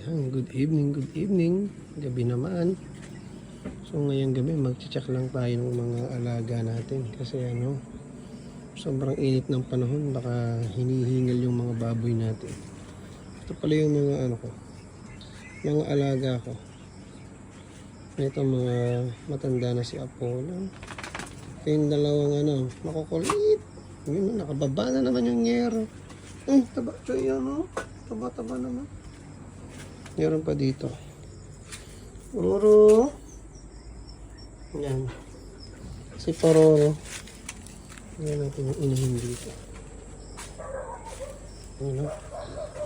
Yan, good evening, good evening. Gabi naman. So ngayong gabi mag-check lang tayo ng mga alaga natin kasi ano, sobrang init ng panahon baka hinihingal yung mga baboy natin. Ito pala yung mga ano ko, mga alaga ko. Ito mga matanda na si Apollo. Ito yung dalawang ano, makukulit. Yun, nakababa na naman yung ngero. Ay, taba, choy, ano? Taba-taba naman. Meron pa dito. Pororo. Yan. Si Pororo. Yan natin yung inahin dito. Ano?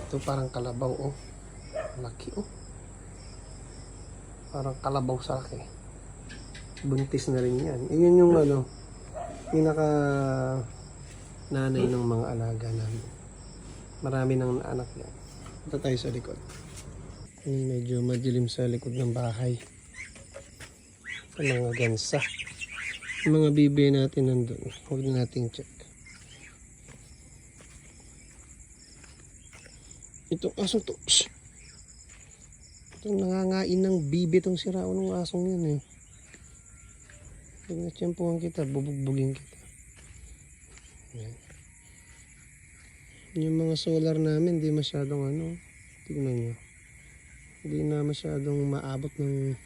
Ito parang kalabaw, oh. Laki, oh. Parang kalabaw sa laki. Buntis na rin yan. Iyon yung ano, pinaka nanay ng mga alaga namin. Marami nang anak yan. Ito tayo sa likod. Ayun, medyo madilim sa likod ng bahay. Ang mga gansa. Yung mga bibi natin nandun. Huwag na nating check. Ito, aso to. Shh! Ito, nangangain ng bibi itong sirao ng asong yan eh. Pag natsyempuhan kita, bubugbugin kita. Yan. Yung mga solar namin, di masyadong ano. Tingnan nyo. Hindi na masyadong maabot ng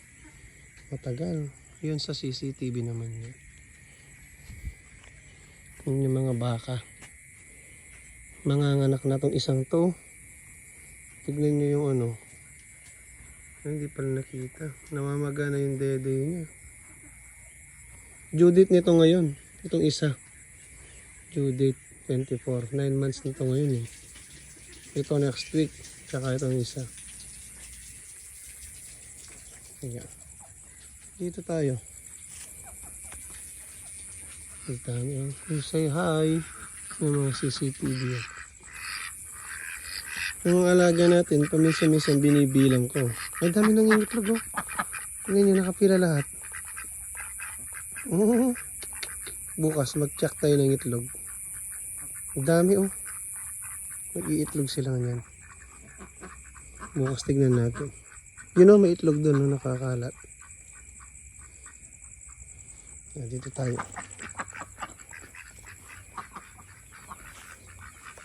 matagal. Yun sa CCTV naman yun. Yun yung mga baka. Mga anak na tong isang to. Tignan nyo yung ano. Hindi pala nakita. Namamaga na yung dede niya. Judith nito ngayon. Itong isa. Judith 24. 9 months nito ngayon eh. Ito next week. Tsaka itong isa. Kaya. Dito tayo. Dito tayo. You say hi. Yung mga CCTV. Yung mga alaga natin, paminsan-minsan binibilang ko. Ay, dami nang itlog oh. Tingnan nyo, nakapira lahat. Oo. Bukas, mag-check tayo ng itlog. Ang dami oh. Nag-iitlog sila ngayon. Bukas tignan natin. Yun know, may itlog doon no, nakakalat. Yan, dito tayo.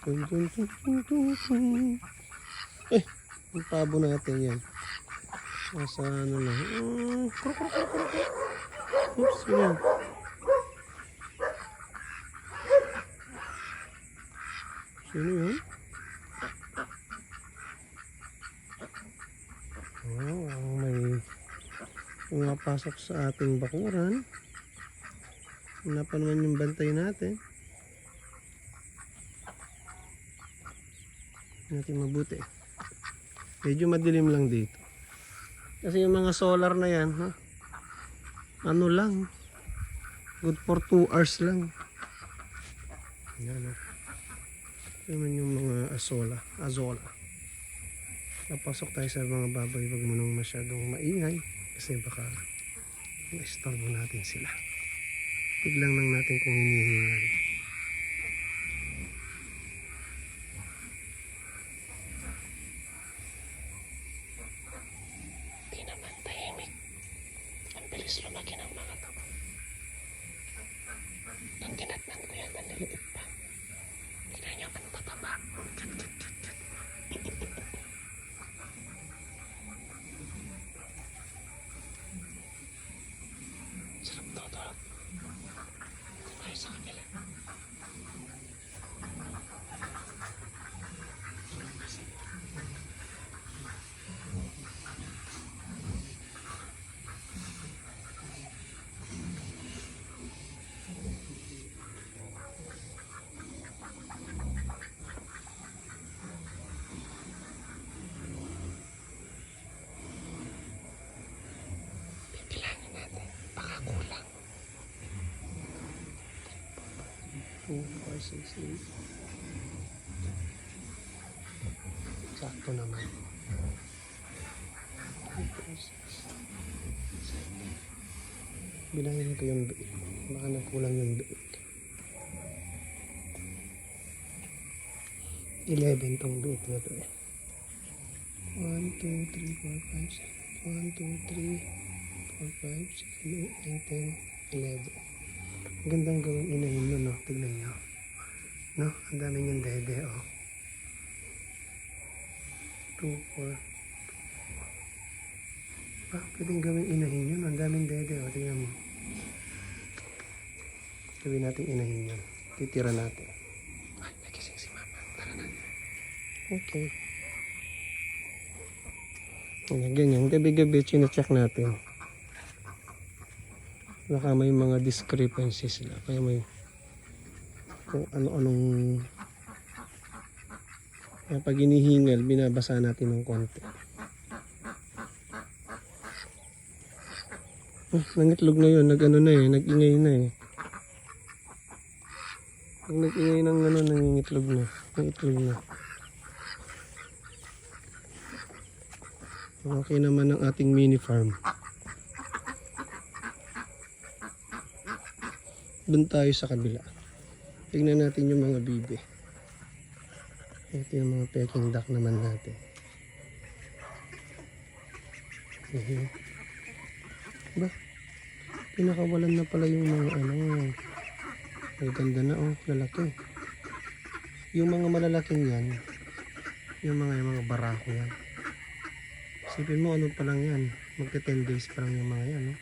Dun, dun, dun, dun, dun, dun. Eh, yung pabo natin yan. Nasa ano na. Mm, kruk, kruk, kruk, kruk. Oops, yan. Sino yun? Oh, may pumapasok sa ating bakuran. Wala pa naman yung bantay natin. Natin mabuti. Medyo madilim lang dito. Kasi yung mga solar na yan, ha? ano lang, good for 2 hours lang. Yan, ha? Naman yung mga azola, azola. Napasok tayo sa mga baboy, wag mo nang masyadong maingay kasi baka ma-istorbo natin sila. Tiglang lang natin kung hinihingal. Di naman tahimik. Ang bilis lumaki ng mga to. Nung tinatnan ko yan, ang liliit pa. Tignan niyo, ang tataba. Kat, kat, kat, kat. Sarap to, to. Tayo sa kanila. Bibilangin natin. Baka kulang. 2, 4, 6, 8. Sakto naman. 2, 4, 6, 7. Bilangin ko yung biik. Baka nagkulang yung biik. 11 tong biik na to eh. 1, 2, 3, 4, 5, 6. 1, 2, 3, 4, 5, 6, 7, 8, 9, 10, 11. Ang gandang gawin inahin nun, no? Tignan nyo. No? Ang dami niyang dede, oh. 2, 4, Ah, pwedeng gawin inahin yun. Ang daming dede, oh. Tingnan mo. Gawin natin inahin yun. Titira natin. Ay, nagising si mama. Tara na. Okay. Ganyan. Gabi-gabi, chinecheck natin. Baka may mga discrepancies sila. Kaya may kung ano-anong kaya pag inihingal, binabasa natin ng konti. Oh, nangitlog na yun. Nag-ano na eh. Nag-ingay na eh. Pag nag-ingay ng ano, nangingitlog na. Nangitlog na. Okay naman ang ating mini farm. Doon tayo sa kabila. Tignan natin yung mga bibi. Ito yung mga peking duck naman natin. Mhm. Ba? Pinakawalan na pala yung mga ano. Ang ganda na oh, lalaki. Yung mga malalaking yan, yung mga yung mga barako yan. Isipin mo ano pa lang yan, magka 10 days pa lang yung mga yan, no?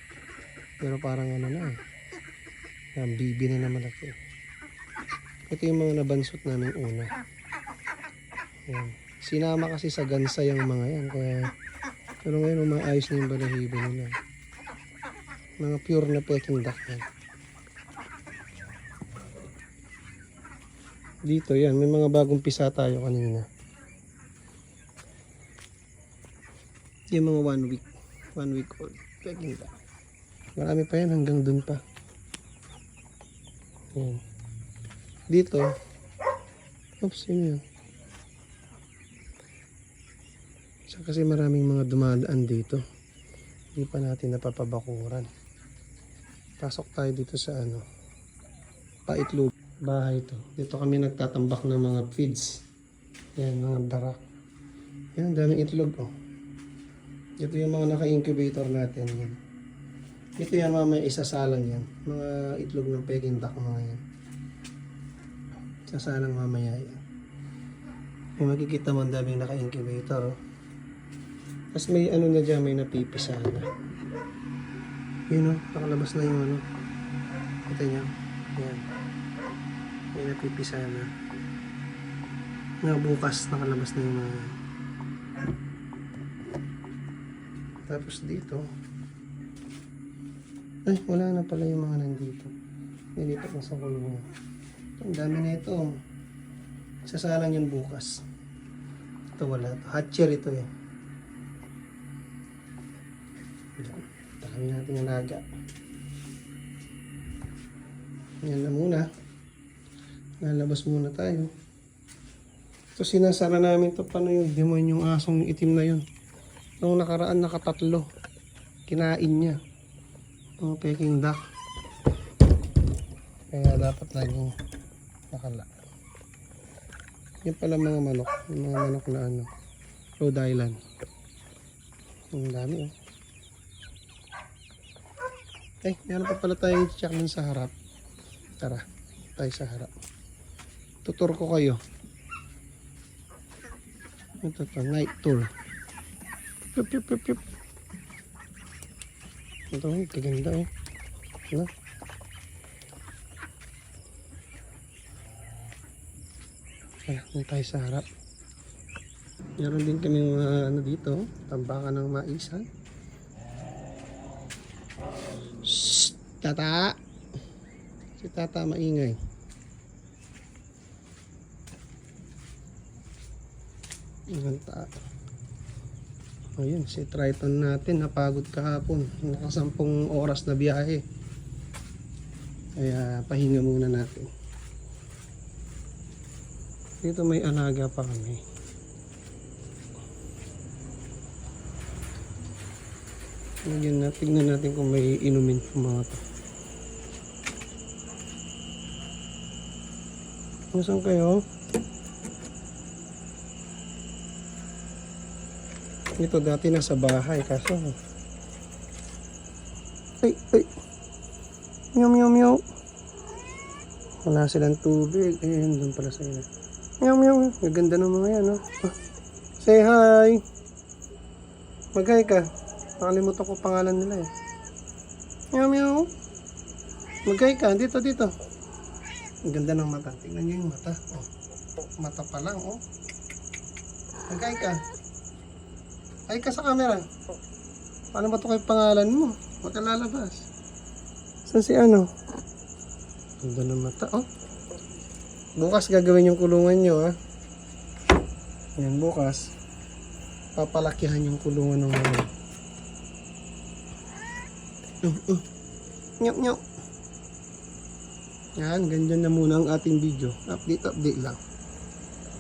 Pero parang ano na eh. Yan, bibi na na malaki. Ito yung mga nabansot namin una. Yan. Sinama kasi sa gansa yung mga yan, kaya pero ngayon umaayos na yung balahibo nila. Mga pure na peking duck yan. Dito yan, may mga bagong pisa tayo kanina. Yung mga one week, one week old peking duck. Marami pa yan hanggang dun pa. Yan. Dito, oops, yun yun. Sa kasi maraming mga dumadaan dito. Hindi pa natin napapabakuran. Pasok tayo dito sa ano, paitlog. Bahay to. Dito kami nagtatambak ng mga feeds. Yan, mga darak. Yan, daming itlog oh. Ito yung mga naka-incubator natin. Yan. Ito yan mamaya isasalang yan. Mga itlog ng peking duck mga yan. Sasalang mamaya yan. May makikita mo ang daming naka-incubator. Oh. Tapos may ano na dyan, may napipisa na. Yun oh, nakalabas na yung ano. Kita niyo. Yan. May napipisa na. Nga bukas nakalabas na yung mga Tapos dito, ay, wala na pala yung mga nandito. Nilipat na sa kulungan. Ang dami na ito. Sasalang yun bukas. Ito wala. Hatcher ito eh. Dami natin yung naga. Yan na muna. Lalabas muna tayo. Ito sinasara namin to paano yung demon yung asong itim na yun. Nung nakaraan nakatatlo. Kinain niya. Mga peking duck. Kaya dapat laging nakala. Yan pala mga manok. Yung mga manok na ano. Rhode Island. Ang dami oh. Eh, meron pa pala tayong check sa harap. Tara, tayo sa harap. Tutur ko kayo. Ito to, night tour. Yup, yup, yup, yup. Ito, kaganda oh. Ano? Ayan, dun tayo sa harap. Meron din kami mga ano dito, tambakan ng maisan. Shh! Tata! Si tata maingay. Ta. Ayun, si Triton natin napagod kahapon. Nakasampung oras na biyahe. Kaya pahinga muna natin. Dito may alaga pa kami. Lagyan na, tignan natin kung may inumin pa mga to. Nasaan kayo? Ito dati nasa bahay kaso ay ay meow meow meow wala silang tubig ayun doon pala sa ina meow meow. Ang ganda ng mga yan no Ah, say hi. Mag-hi ka. Nakalimutan ko pangalan nila eh. Meow meow. Mag-hi ka. Dito dito. Ang ganda ng mata. Tingnan nyo yung mata. Oh, mata pa lang oh. Mag-hi ka. Ay ka sa camera. Paano ba ito kayo pangalan mo? Huwag ka lalabas. Saan si ano? Ganda ng mata, oh. Bukas gagawin yung kulungan nyo, ha? Yan, bukas. Papalakihan yung kulungan ng mga. Uh, uh. Nyok, nyok. Yan, ganyan na muna ang ating video. Update, update lang.